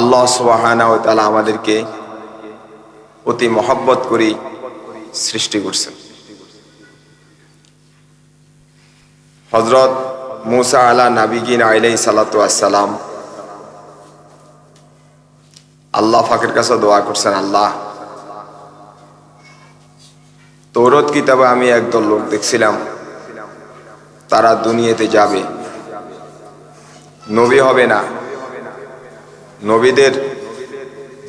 আল্লাহ সুবাহানা ও তালা আমাদেরকে অতি মহব্বত করি সৃষ্টি করছেন। হজরত মুসা আলা নাবিগিন আলাই সালাতু আসসালাম আল্লাহ ফাকের কাছে দোয়া করছেন, আল্লাহ, তৌরত কিতাবে আমি একদল লোক দেখছিলাম, তারা দুনিয়াতে যাবে, নবী হবে না নবীদের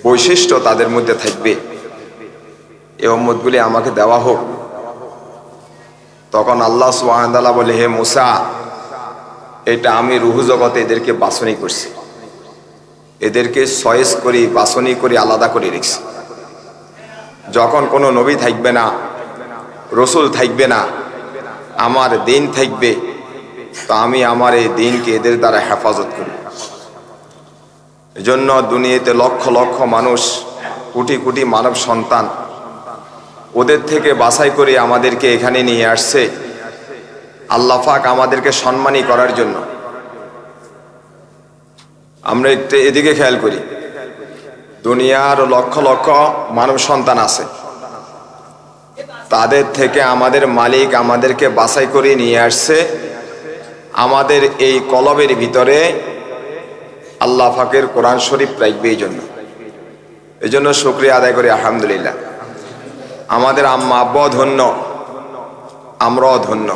বৈশিষ্ট্য তাদের মধ্যে থাকবে। এ উম্মতগুলি আমাকে দেওয়া হোক। তখন আল্লাহ সুহামদাল্লাহ বলে, হে মুসা, এটা আমি রুহু জগতে এদেরকে বাসনি করছি। এদেরকে সয়েস করি, বাছনি করি, আলাদা করে রেখেছি। যখন কোনো নবী থাকবে না, রসুল থাকবে না, আমার দিন থাকবে, তো আমি আমার এই দিনকে এদের দ্বারা হেফাজত করি। এজন্য দুনিয়াতে লক্ষ লক্ষ মানুষ, কোটি কোটি মানব সন্তান। ওদের থেকে বাছাই করে আমাদেরকে এখানে নিয়ে আসছে। আল্লাহ পাক আমাদেরকে সম্মানী করার জন্য। আমরা একটু এদিকে খেয়াল করি। দুনিয়ার লক্ষ লক্ষ মানব সন্তান আছে। তাদের থেকে আমাদের মালিক আমাদেরকে বাছাই করে নিয়ে আসছে। আমাদের এই কলবের ভিতরে আল্লাহ ফাকের কোরআন শরীফ রাখবে এই জন্য। এই জন্য শুক্রিয়া আদায় করি, আলহামদুলিল্লাহ। আমাদের আম্মা আব্বাও ধন্য আমরাও ধন্য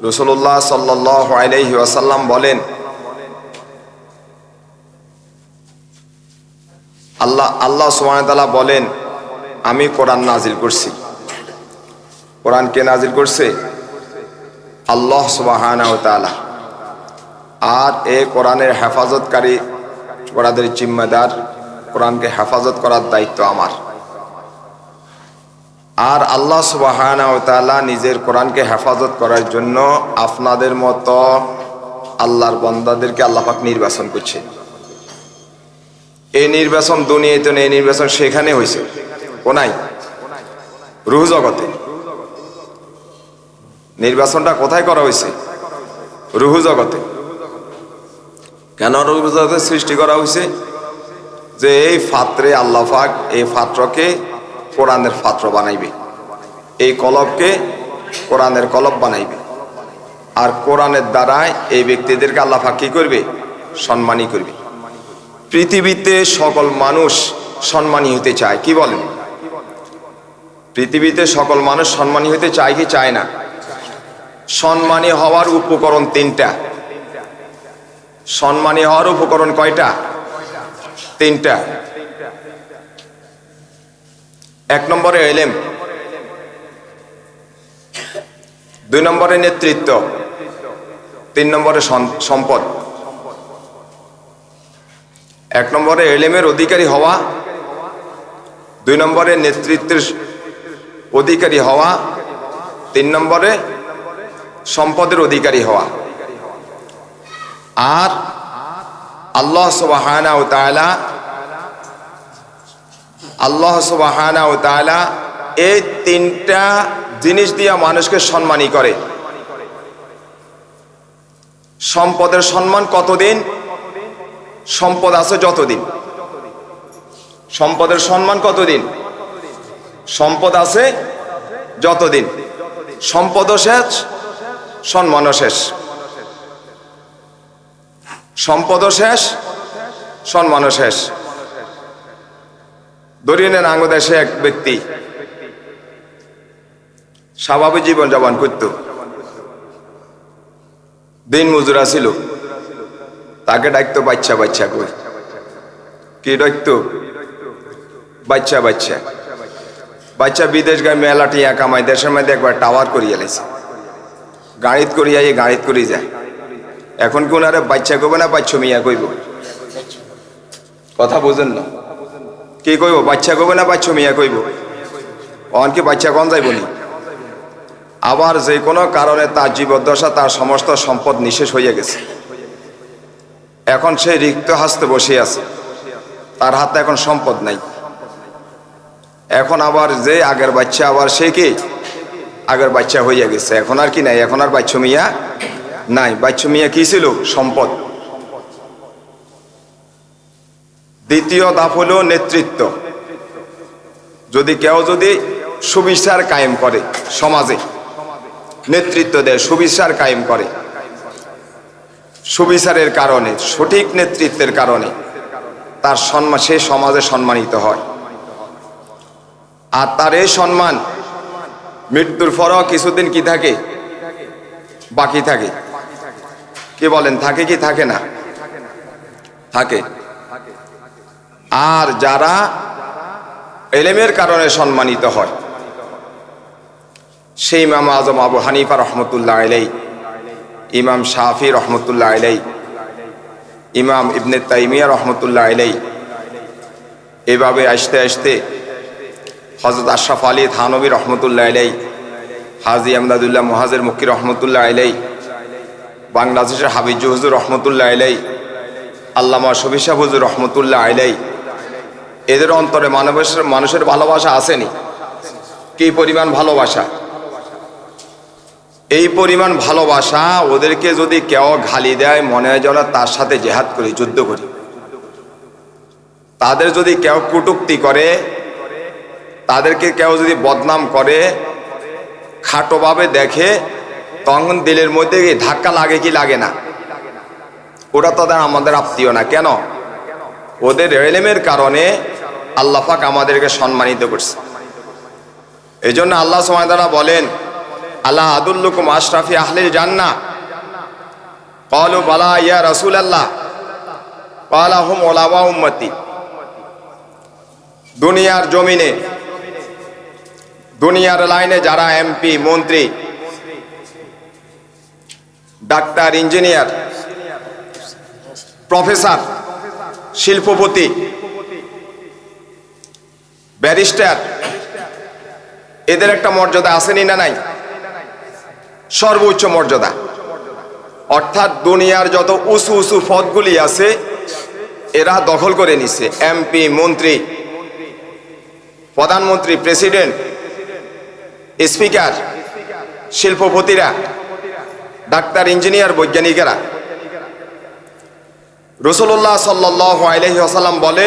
রসুল্লাহ সাল্লাহ ওয়াসাল্লাম বলেন, আল্লাহ আল্লাহ সুমানতালা বলেন, আমি কোরআন নাজিল করছি। কোরআন কে নাজিল করছে? আল্লাহ সুবাহানা তালা আর এ কোরআনের হেফাজতকারী ওরাদের জিম্মেদার কোরআনকে হেফাজত করার দায়িত্ব আমার। আর আল্লাহ সুবাহানা তালা নিজের কোরআনকে হেফাজত করার জন্য আপনাদের মতো আল্লাহর বন্দাদেরকে আল্লাহাক নির্বাচন করছে। এই নির্বাচন দুনিয়াতে নেই নির্বাচন সেখানে হয়েছে কোনাই রুহ জগতে। নির্বাচনটা কোথায় করা হয়েছে রুহু জগতে। কেন রুহু সৃষ্টি করা হয়েছে? যে এই ফাত্রে আল্লাহ এই ফাত্রকে কোরআনের ফাত্র বানাইবে। এই কলবকে কোরআনের কলব বানাইবে। আর কোরআনের দ্বারায় এই ব্যক্তিদেরকে আল্লাহ কি করবে? সম্মানী করবে। পৃথিবীতে সকল মানুষ সম্মানী হতে চায়, কি বলেন? পৃথিবীতে সকল মানুষ সম্মানী হতে চায় কি চায় না? সম্মানী হওয়ার উপকরণ তিনটা। সম্মানী হওয়ার উপকরণ কয়টা? তিনটা। এক নম্বরে এলেম। দুই নম্বরে নেতৃত্ব। তিন নম্বরে সম্পদ। এক নম্বরে এলেমের অধিকারী হওয়া। দুই নম্বরে নেতৃত্বের অধিকারী হওয়া। তিন নম্বরে সম্পদের অধিকারী হওয়া। আর আল্লাহ সুবাহানা ও তালা আল্লাহ সুবাহানা ও তালা এই তিনটা জিনিস দিয়ে মানুষকে সম্মানই করে। সম্পদের সম্মান কতদিন? সম্পদ আছে যতদিন। সম্পদের সম্মান কতদিন? সম্পদ আছে যতদিন। সম্পদও শেষ, সম্মানও শেষ। সম্পদও শেষ, সম্মানও শেষ। দরিনের আঙ্গদেশে এক ব্যক্তি। স্বাভাবিক জীবন যাপন করত। দিন মজুরা ছিল তাকে ডাকতো, বাচ্চা বাচ্চা করে কি ডাকতো? বাচ্চা বাচ্চা। বাচ্চা বিদেশ গায়ে মেলা টিয়া কামাই, দেশের মধ্যে একবার টাওয়ার করিয়ে লাইছে গাড়িত করিয়া গাড়িত করি যায় এখন কোন আরে বাচ্চা কইব না বাচ্চা মিয়া কইব? কথা বুঝেন না। কি কইব, বাচ্চা কইব না বাচ্চা মিয়া কইব? অন কি বাচ্চা কন যাইব নি? আবার যে কোনো কারণে তার জীবদ্দশা, তার সমস্ত সম্পদ নিঃশেষ হয়ে গেছে। এখন সে রিক্ত হাসতে বসে আছে। তার হাতে এখন সম্পদ নাই। এখন আবার যে আগের বাচ্চা, আবার সে কি? আগের বাচ্চা হইয়া গেছে। এখন আর কি নাই, এখন আর বাচ্চা মিয়া নাই বাচ্চা মিয়া কি ছিল? সম্পদ। দ্বিতীয় ধাপ হলো নেতৃত্ব। যদি কেউ যদি সুবিচার কায়েম করে সমাজে, নেতৃত্ব দেয়, সুবিচার কায়েম করে। সুবিচারের কারণে, সঠিক নেতৃত্বের কারণে তার সম্মান সে সমাজে সম্মানিত হয়। আর তার এই সম্মান মৃত্যুর পরও কিছুদিন কি থাকে? বাকি থাকে। কি বলেন, থাকে কি, থাকে না? থাকে। আর যারা এলেমের কারণে সম্মানিত হয়, সেই ইমাম আজম আবু হানিফা রহমতুল্লাহ আলাই ইমাম শাফি রহমতুল্লাহ আলাই ইমাম ইবনে তাইমিয়া রহমতুল্লাহ আলাই এভাবে আসতে আসতে হজরত আশরাফ আলী থানবী রহমতুল্লাহ আলাই হাজি আমদাদুল্লাহ মহাজের মুক্কি রহমতুল্লাহ আলাই বাংলাদেশের হাবিজ হুজুর রহমতুল্লাহ আলাই আল্লামা সবিশা হুজুর রহমতুল্লাহ আলাই এদের অন্তরে মানুষের মানুষের ভালোবাসা আসেনি। কি পরিমাণ ভালোবাসা? এই পরিমাণ ভালোবাসা ওদেরকে যদি কেউ ঘালি দেয়, মনে হয় যেন তার সাথে জেহাদ করি, যুদ্ধ করি। তাদের যদি কেউ কুটুক্তি করে, তাদেরকে কেউ যদি বদনাম করে, খাটোভাবে দেখে তখন দিলের মধ্যে ধাক্কা লাগে কি লাগে না? ওরা তাদের আমাদের আত্মীয় না। কেন? ওদের এলেমের কারণে আল্লাহাক আমাদেরকে সম্মানিত করছে। এই জন্য আল্লাহ সময় বলেন আল্লাহ আদুল্লুকুম আশরাফি আহলিল জান্না কলু বালা ইয়া রসুল আল্লাহ কালা হুম ওলাবা উম্মতি। দুনিয়ার জমিনে, দুনিয়ার লাইনে যারা এমপি, মন্ত্রী ডাক্তার, ইঞ্জিনিয়ার, প্রফেসর, শিল্পপতি, ব্যারিস্টার, এদের একটা মর্যাদা আসেনি না নাই? সর্বোচ্চ মর্যাদা। অর্থাৎ দুনিয়ার যত উঁচু উঁচু পদগুলি আছে, এরা দখল করে নিছে। এমপি, মন্ত্রী, প্রধানমন্ত্রী, প্রেসিডেন্ট, স্পিকার, শিল্পপতিরা। ডাক্তার, ইঞ্জিনিয়ার, বৈজ্ঞানিকেরা। রসুল্লাহ সাল্লাহ বলে,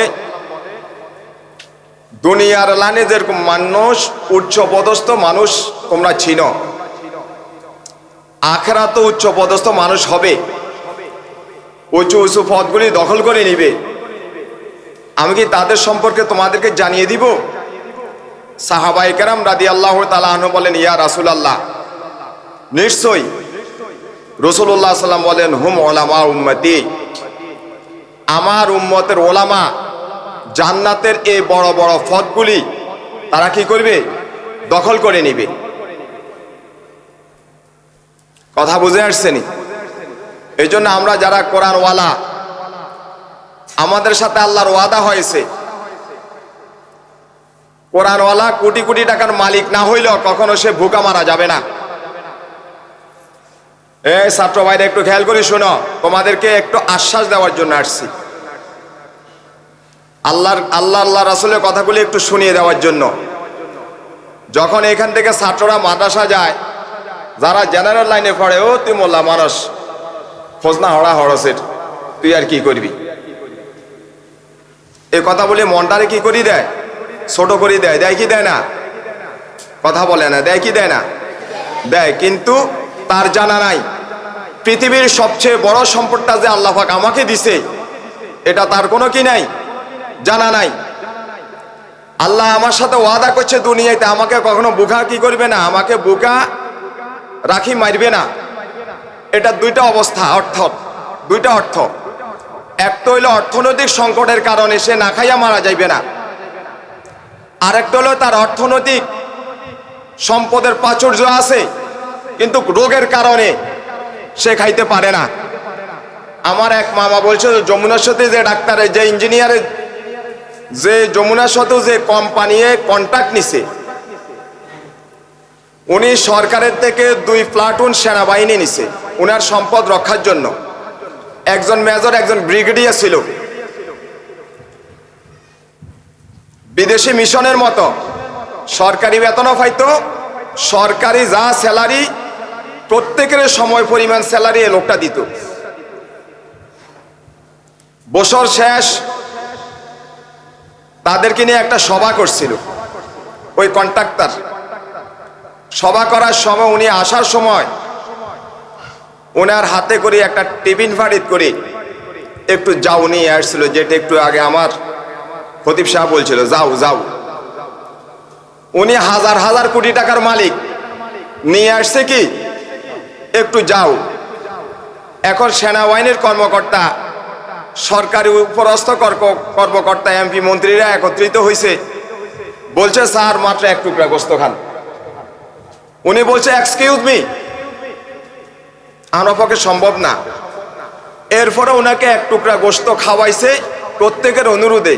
দুনিয়ার লানে যেরকম মানুষ উচ্চ পদস্থ মানুষ তোমরা চিনো আখেরা তো উচ্চ পদস্থ মানুষ হবে। উঁচু উঁচু পদগুলি দখল করে নিবে। আমি কি তাদের সম্পর্কে তোমাদেরকে জানিয়ে দিব? সাহাবাই কেরাম রাদি আল্লাহ তালাহ বলেন, ইয়া রাসুল আল্লাহ নিশ্চয়ই রসুল্লাহ সাল্লাম বলেন, হুম ওলামা উম্মতি। আমার উম্মতের ওলামা জান্নাতের এই বড় বড় ফদগুলি তারা কি করবে? দখল করে নিবে। কথা বুঝে আসছেনি? এই জন্য আমরা যারা কোরআনওয়ালা, আমাদের সাথে আল্লাহর ওয়াদা হয়েছে। কোরআনওয়ালা কোটি কোটি টাকার মালিক না হইলেও কখনো সে ভুকা মারা যাবে না। এই ছাত্র ভাইরা, একটু খেয়াল করি শোনো। তোমাদেরকে একটু আশ্বাস দেওয়ার জন্য আসছি। আল্লাহর, আল্লাহ আল্লাহ রাসুলের কথাগুলি একটু শুনিয়ে দেওয়ার জন্য। যখন এখান থেকে ছাত্ররা মাদ্রাসা যায়, যারা জেনারেল লাইনে পড়ে, ও তুই মোল্লা মানুষ খোঁজ না হড়া হড়সের, তুই আর কি করবি? এ কথা বলে মনটারে কি করি দেয়? ছোট করি দেয়। দেয় কি দেয় না? কথা বলে না। দেয় কি দেয় না? দেয়। কিন্তু তার জানা নাই। পৃথিবীর সবচেয়ে বড় সম্পদটা যে আল্লাহাক আমাকে দিছে, এটা তার কোনো কি নাই? জানা নাই। আল্লাহ আমার সাথে ওয়াদা করছে দুনিয়াতে, আমাকে কখনো বুকা কি করবে না? আমাকে বুকা রাখি মারবে না। এটা দুইটা অবস্থা, অর্থ। দুইটা অর্থ। একটা হইল অর্থনৈতিক সংকটের কারণে সে না খাইয়া মারা যাইবে না। আরেকটা হলো তার অর্থনৈতিক সম্পদের প্রাচুর্য আছে, কিন্তু রোগের কারণে সে খাইতে পারে না। আমার এক মামা বলছে, যমুনার সাথে যে ডাক্তারের যে ইঞ্জিনিয়ারের যে যমুনার সাথে যে কোম্পানিয়ে কন্ট্রাক্ট নিছে, উনি সরকারের থেকে দুই প্লাটুন সেনাবাহিনী নিছে, উনার সম্পদ রক্ষার জন্য। একজন মেজর একজন ব্রিগেডিয়ার ছিল। বিদেশি মিশনের মতো। সরকারি বেতনও পাইতো, সরকারি যা স্যালারি প্রত্যেকের সময় পরিমাণ স্যালারি লোকটা দিত। বছর শেষ তাদেরকে নিয়ে একটা সভা করছিল। ওই কন্ট্রাক্টর সভা করার সময় উনি আসার সময় ওনার হাতে করে একটা টিফিন ফাড়িত করে একটু যাও নিয়ে আসছিল, যেটা একটু আগে আমার খতিব সাহেব বলছিল, যাও যাও। উনি হাজার হাজার কোটি টাকার মালিক। নিয়ে আসছে কি? একটু যাও। এখন সেনাবাহিনীর কর্মকর্তা, সরকারি উপরস্থ কর্মকর্তা এমপি মন্ত্রীরা একত্রিত হয়েছে বলছে, স্যার, মাত্র এক টুকরা গোস্ত খান। উনি বলছে এক্সকিউজ মি আমার পক্ষে সম্ভব না। এরপরে ওনাকে এক টুকরা গোস্ত খাওয়াইছে প্রত্যেকের অনুরোধে।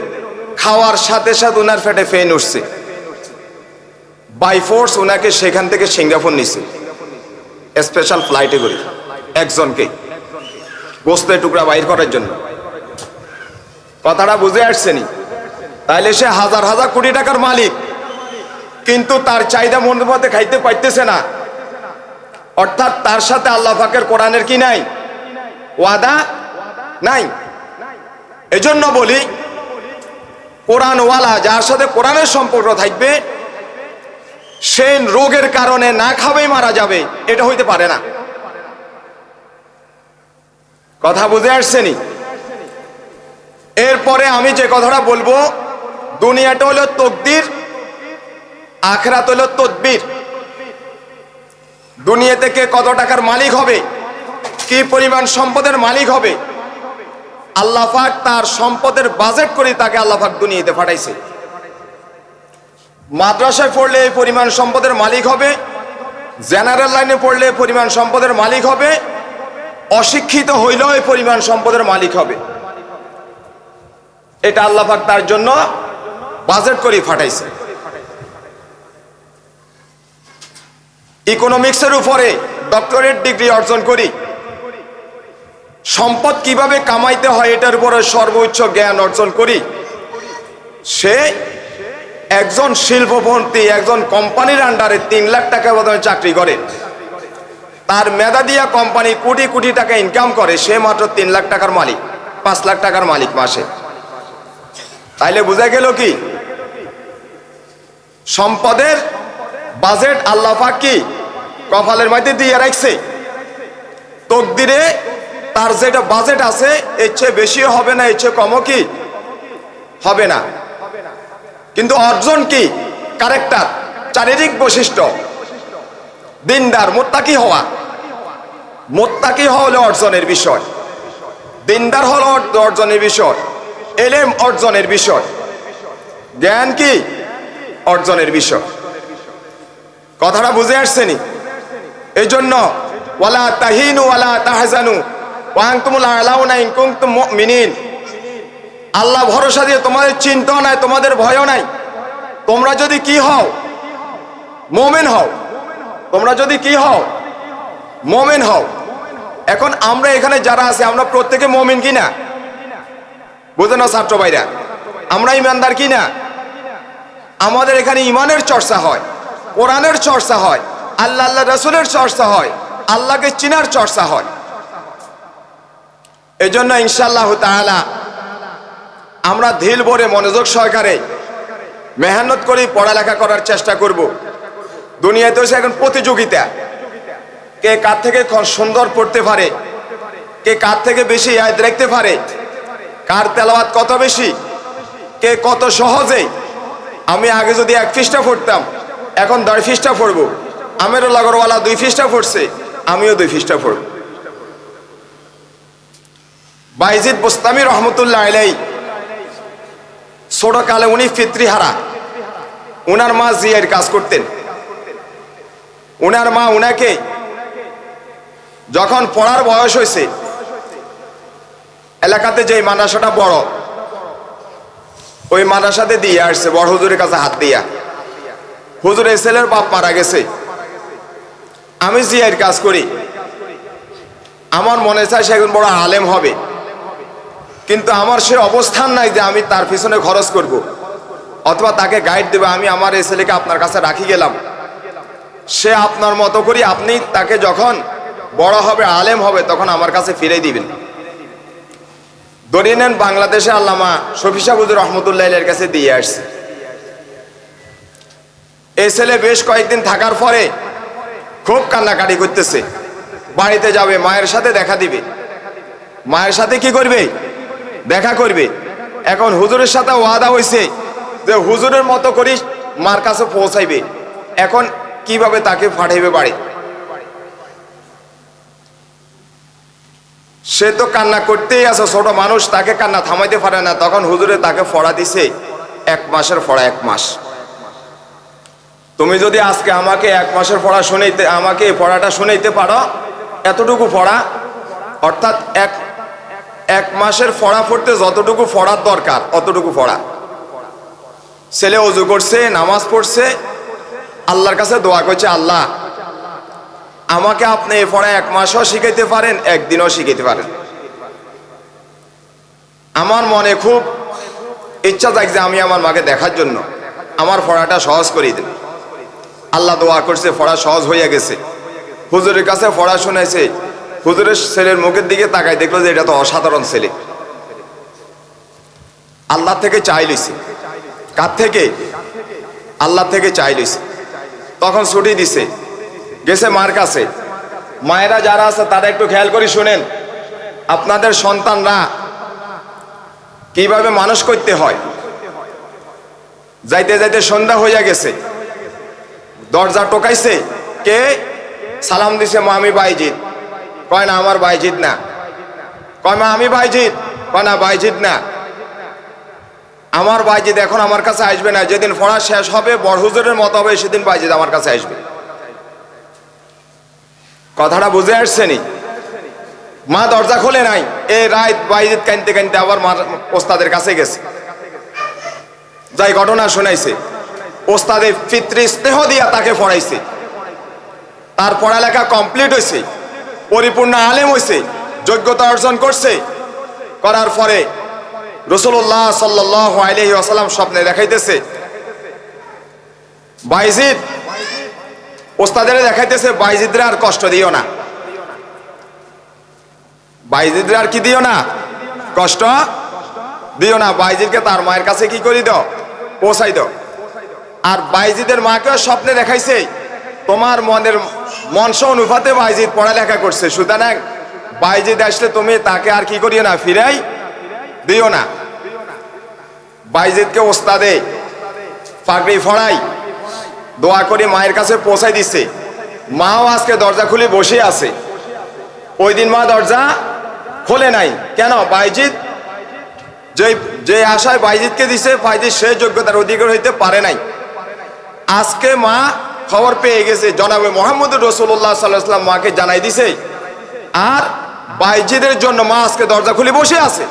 খাওয়ার সাথে সাথে ওনার ফেটে ফেন উঠছে। বাই ফোর্স ওনাকে সেখান থেকে সিঙ্গাপুর নিছে। স্পেশাল ফ্লাইটে করি একজনকে গোস্তের টুকরা বাইর করার জন্য। কথাটা বুঝে আসছেনি তাইলে সে হাজার হাজার কোটি টাকার মালিক, কিন্তু তার চাহিদা মনের মধ্যে খাইতে পাইতেছে না। অর্থাৎ তার সাথে আল্লাহ পাকের কোরআনের কি নাই? ওয়াদা নাই। এজন্য বলি, কোরআনওয়ালা যার সাথে কোরআনের সম্পর্ক থাকবে সে রোগের কারণে না খাবেই মারা যাবে, এটা হইতে পারে না। কথা বুঝে আসছেনি? এরপরে আমি যে কথাটা বলব, দুনিয়াটা হলো তকদির, আখরাত হলো তদবির। দুনিয়া থেকে কত টাকার মালিক হবে, কি পরিমাণ সম্পদের মালিক হবে, আল্লাহ পাক তার সম্পদের বাজেট করে তাকে আল্লাহ পাক দুনিয়াতে পাঠাইছে। মাদ্রাসায় পড়লে এই পরিমাণ সম্পদের মালিক হবে, জেনারেল লাইনে পড়লে পরিমাণ সম্পদের মালিক হবে, অশিক্ষিত হইলেও এই পরিমাণ সম্পদের মালিক হবে। এটা আল্লাহ পাক তার জন্য বাজেট করে ফাটাইছে। ইকোনমিক্সের উপরে ডক্টরেট ডিগ্রি অর্জন করি, সম্পদ কীভাবে কামাইতে হয় এটার উপরে সর্বোচ্চ জ্ঞান অর্জন করি, সে একজন শিল্পপন্থী একজন কোম্পানির আন্ডারে তিন লাখ টাকা বেতনে চাকরি করে। তার মেধা দিয়া কোম্পানি কোটি কোটি টাকা ইনকাম করে, সে মাত্র তিন লাখ টাকার মালিক, পাঁচ লাখ টাকার মালিক মাসে। তাইলে বোঝা গেল কি? সম্পদের বাজেট আল্লাহ কি? কপালের মধ্যে দিয়ে রাখছে। তকদিরে তার যেটা বাজেট আছে, এর চেয়ে বেশিও হবে না, এর চেয়ে কমও কি? হবে না। কিন্তু অর্জন কি? কারেক্টার শারীরিক বৈশিষ্ট্য। দিনদার, মোত্তাকি হওয়া। মোত্তাকি হলো অর্জনের বিষয়। দিনদার হলো অর- অর্জনের বিষয়। এলেম অর্জনের বিষয়। জ্ঞান কি? অর্জনের বিষয়। কথাটা বুঝে আসছেনি এই জন্য ওয়ালা তাহিনু ওয়ালা তাহজানু। ওয়াংতুমুল আলাউনা ইন কুনতুম মুমিনিন। আল্লাহ ভরসা দিয়ে তোমাদের চিন্তাও নাই, তোমাদের ভয়ও নাই। তোমরা যদি কি হও, মোমেন হও, তোমরা যদি কি হও, মোমেন হও। এখন আমরা এখানে যারা আছে, আমরা প্রত্যেকে মোমিন কি না? বুঝে না ছাত্র ভাইরা, আমরা ইমানদার কি না? আমাদের এখানে ইমানের চর্চা হয়, কোরআনের চর্চা হয়, আল্লাহ আল্লাহ রসুলের চর্চা হয়, আল্লাহকে চিনার চর্চা হয়। এজন্য ইনশাল্লাহ তাআলা আমরা ধীল ভরে মনোযোগ সহকারে মেহনত করে, পড়ালেখা করার চেষ্টা করব। দুনিয়াতে হচ্ছে এখন প্রতিযোগিতা। কে কার থেকে সুন্দর পড়তে পারে? কে কার থেকে বেশি আয়াত রাখতে পারে? কার তেলাওয়াত কত বেশি? কে কত সহজে? আমি আগে যদি এক ফিসটা পড়তাম, এখন দেড় ফিসটা পড়ব। আমেরও লাগরওয়ালা দুই ফিসটা পড়ছে, আমিও দুই ফিসটা পড়ব। বাইজিদ বোস্তামি রহমতুল্লাহ আলাই ছোট কালে উনি ফিত্রিহারা। উনার মা জিয়ার কাজ করতেন। উনার মা উনাকে যখন পড়ার বয়স হয়েছে, এলাকাতে যে মাদ্রাসাটা বড়, ওই মাদ্রাসাতে দিয়ে আসছে, বড় হুজুরের কাছে হাত দিয়া। হুজুর এই ছেলের বাপ মারা গেছে। আমি জিয়ার কাজ করি। আমার মনে চায় সে একজন বড় আলেম হবে। কিন্তু আমার সে অবস্থান নাই যে আমি তার পিছনে খরচ করব। অথবা তাকে গাইড দেবে, আমি আমার এই ছেলেকে আপনার কাছে রাখি গেলাম। সে আপনার মতো করি আপনি তাকে যখন বড় হবে, আলেম হবে, তখন আমার কাছে ফিরে দিবেন। ধরিয়ে নেন বাংলাদেশে আল্লামা শফিসাবুদুর রহমতুল্লাহ কাছে দিয়ে আসছে। এই ছেলে বেশ কয়েকদিন থাকার পরে খুব কান্নাকাটি করতেছে। বাড়িতে যাবে, মায়ের সাথে দেখা দিবে। মায়ের সাথে কি করবে? দেখা করবে। এখন হুজুরের সাথে ওয়াদা হয়েছে যে হুজুরের মতো করিস মার কাছে পৌঁছাইবে। এখন কীভাবে তাকে পাঠাইবে বাড়ি? সে তো কান্না করতেই আছে, ছোট মানুষ, তাকে কান্না থামাইতে পারে না। তখন হুজুরে তাকে ফড়া দিছে, এক মাসের ফড়া, এক মাস। তুমি যদি আজকে আমাকে এক মাসের পড়া শুনাইতে, আমাকে এই পড়াটা শুনাইতে পারো, এতটুকু পড়া অর্থাৎ এক এক মাসের ফড়া ফড়তে যতটুকু ফড়ার দরকার, অতটুকু ফড়া। ছেলে অজু করছে, নামাজ পড়ছে, আল্লাহর কাছে দোয়া করছে, আল্লাহ, আমাকে আপনি এই পড়া এক মাসও শিখাইতে পারেন, একদিনও শিখাইতে পারেন। আমার মনে খুব ইচ্ছা থাকছে আমি আমার মাকে দেখার জন্য আমার পড়াটা সহজ করে দেন। আল্লাহ দোয়া করছে পড়া সহজ হইয়া গেছে। হুজুরের কাছে পড়া শুনেছে হুজুরের ছেলের মুখের দিকে তাকাই দেখল যে এটা তো অসাধারণ ছেলে। আল্লাহ থেকে চাই লইছে। কার থেকে? আল্লাহ থেকে চাই লইছে। তখন ছুটি দিছে। গেছে মার কাছে। মায়েরা যারা আছে তারা একটু খেয়াল করি শুনেন। আপনাদের সন্তানরা কীভাবে মানুষ করতে হয়? যাইতে যাইতে সন্ধ্যা হইয়া গেছে। দরজা টোকাইছে। কে? সালাম দিছে মা আমি বাইজিৎ কয় না, আমার বাইজিৎ না। কয় মা, আমি বাইজিৎ কয় না বাইজিৎ না। আমার বাইজিৎ এখন আমার কাছে আসবে না। যেদিন পড়া শেষ হবে বড় হুজুরের মতো হবে, সেদিন বাইজিৎ আমার কাছে আসবে। কথাটা বুঝে আসছেনি মা দরজা খোলে নাই। এ রাত বাইজিৎ কানতে কানতে আবার মা ওস্তাদের কাছে গেছে। যাই ঘটনা শোনাইছে। ওস্তাদে ফিত্রি স্নেহ দিয়া তাকে পড়াইছে। তার পড়ালেখা কমপ্লিট হয়েছে পরিপূর্ণ আলেম হয়েছে যোগ্যতা অর্জন করছে। করার পরে রসুল্লাহ সাল্লাহ স্বপ্নে দেখাইতেছে। বাইজিদ, ওস্তাদের দেখাইতেছে, বাইজিদরা আর কষ্ট দিও না। বাইজিদরা আর কি দিও না? কষ্ট দিও না। বাইজিদকে তার মায়ের কাছে কি করি দাও? পৌঁছাই দাও। আর বাইজিদের মাকেও স্বপ্নে দেখাইছে, তোমার মনের মনস অনুপাতে বাইজিদ পড়ালেখা করছে। সুতরাং বাইজিদ আসলে তুমি তাকে আর কি করিও না, ফিরাই দিও না। বাইজিদকে ওস্তাদে পাগড়ি ফড়াই দোয়া করে মায়ের কাছে পৌঁছাই দিচ্ছে মাও আজকে দরজা খুলে বসে আছে। ওই দিন মা দরজা খোলে নাই। কেন? বাইজিদ যে যে আশায় বাইজিদকে দিছে বাইজিদ সে যোগ্যতার অধিকার হইতে পারে নাই। আজকে মা খবর পেয়ে গেছে, জনাবে মোহাম্মদ রসুল্লাহ সাল্লাহাম মাকে জানাই দিছে। আর বাইজিদের জন্য মা আজকে দরজা খুলে বসে আছে।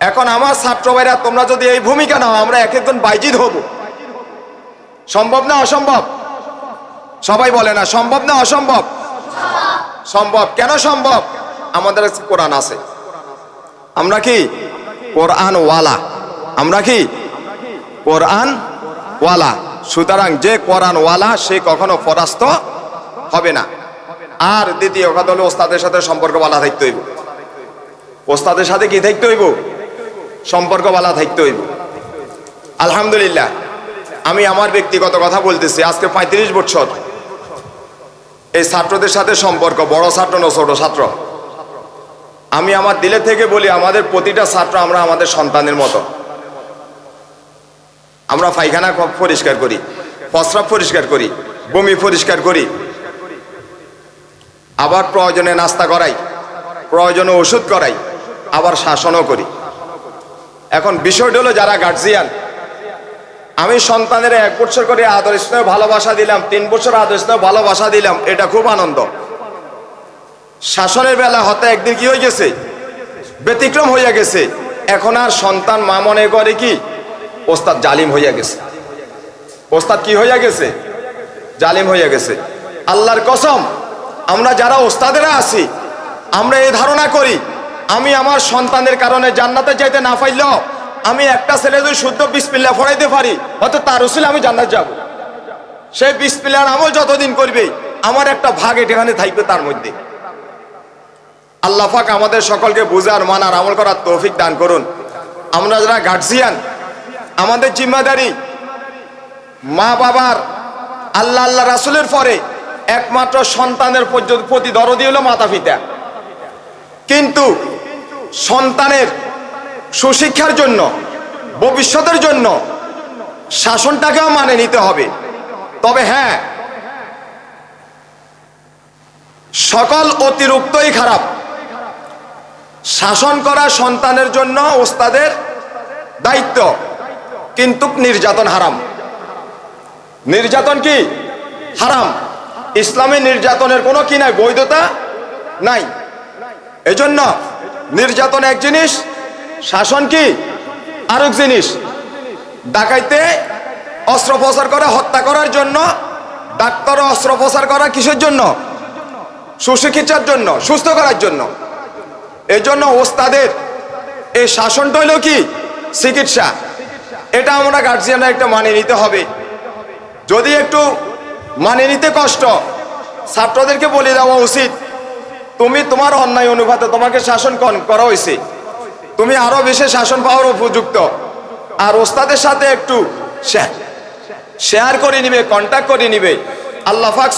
এখন আমার ছাত্র ভাইরা, তোমরা যদি এই ভূমিকা নাও, আমরা এক একজন বাইজিদ হব। সম্ভব না অসম্ভব? সবাই বলে না, সম্ভব না অসম্ভব? সম্ভব। কেন সম্ভব? আমাদের কাছে কোরআন আছে। আমরা কি? কোরআন ওয়ালা আমরা কি? কোরআন ওয়ালা সুতরাং যে কোরআন ওয়ালা সে কখনো পরাস্ত হবে না। আর দ্বিতীয় কথা হলো, ওস্তাদের সাথে সম্পর্ক বালা থাকতে হইব। ওস্তাদের সাথে কি থাকতে হইব? সম্পর্ক বালা থাকতে হইব। আলহামদুলিল্লাহ, আমি আমার ব্যক্তিগত কথা বলতেছি, আজকে পঁয়ত্রিশ বছর। এই ছাত্রদের সাথে সম্পর্ক, বড় ছাত্র না ছোট ছাত্র? আমি আমার দিলে থেকে বলি, আমাদের প্রতিটা ছাত্র আমরা আমাদের সন্তানের মতো। আমরা পায়খানা পরিষ্কার করি, প্রস্রাব পরিষ্কার করি, বমি পরিষ্কার করি। আবার প্রয়োজনে নাস্তা করাই, প্রয়োজনে ওষুধ করাই, আবার শাসনও করি। এখন বিষয়টা হলো যারা গার্জিয়ান আমি সন্তানের এক বছর করে আদর স্নেহ ভালোবাসা দিলাম, তিন বছর আদর স্নেহ ভালোবাসা দিলাম, এটা খুব আনন্দ। শাসনের বেলা হতে একদিন কি হয়ে গেছে? ব্যতিক্রম হইয়া গেছে। এখন আর সন্তান মা মনে করে কি? ওস্তাদ জালিম হইয়া গেছে। ওস্তাদ কি হইয়া গেছে? জালিম হইয়া গেছে। আল্লাহর কসম, আমরা যারা ওস্তাদেরা আছি, আমরা এই ধারণা করি, আমি আমার সন্তানের কারণে জান্নাতে যাইতে না পাইলেও আমি একটা ছেলে যদি শুদ্ধ বিসপিল্লা ফড়াইতে পারি, হয়তো তার উসিলে আমি জান্নাত যাব। সেই বিসপিল্লার আমল যতদিন করবে, আমার একটা ভাগ এখানে থাকবে তার মধ্যে। আল্লাহ পাক আমাদের সকলকে বুঝার মানার আমল করার তৌফিক দান করুন। আমরা যারা গার্জিয়ান আমাদের জিম্মাদারি মা বাবার আল্লাহ আল্লাহ রাসুলের পরে একমাত্র সন্তানের প্রতি দরদি হলো মাতা পিতা। কিন্তু সন্তানের সুশিক্ষার জন্য, ভবিষ্যতের জন্য শাসনটাকেও মানে নিতে হবে। তবে হ্যাঁ সকল অতিরিক্তই খারাপ। শাসন করা সন্তানের জন্য ওস্তাদের দায়িত্ব। কিন্তু নির্যাতন হারাম। নির্যাতন কি? হারাম। ইসলামে নির্যাতনের কোনো কি নাই? বৈধতা নাই। এজন্য নির্যাতন এক জিনিস, শাসন কি? আরেক জিনিস। ডাকাইতে অস্ত্রোপচার করে, হত্যা করার জন্য। ডাক্তার অস্ত্রোপচার করা কিসের জন্য? সুচিকিৎসার জন্য, সুস্থ করার জন্য। এই জন্য ওস্তাদের এই শাসনটা হইল কি? চিকিৎসা। এটা আমরা গার্জিয়ানরা একটা মানিয়ে নিতে হবে। যদি একটু মানে নিতে কষ্ট, ছাত্রদেরকে বলে দেওয়া উচিত, তুমি তোমার অন্যায় অনুপাতে তোমাকে শাসন করা হয়েছে। তুমি আরও বেশি শাসন পাওয়ার উপযুক্ত। আর ওস্তাদের সাথে একটু শেয়ার করে নিবে কন্ট্যাক্ট করে নিবে। আল্লাহ ফাক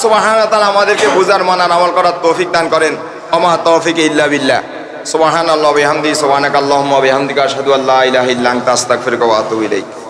তাআলা আমাদেরকে বুঝার, মানার, আমল করার তৌফিক দান করেন। ওমা তৌফিক ইল্লা বিল্লাহ। সুবহানাল্লাহি আল্লাহ বিহামদিহি সুবহানাকাল্লাহুম্মা আল্লাহ বিহামদিকা সাদু আল্লাহ ইলাহা তাস্তাক আনতা, আস্তাগফিরুকা ওয়া আতুবু ইলাইক।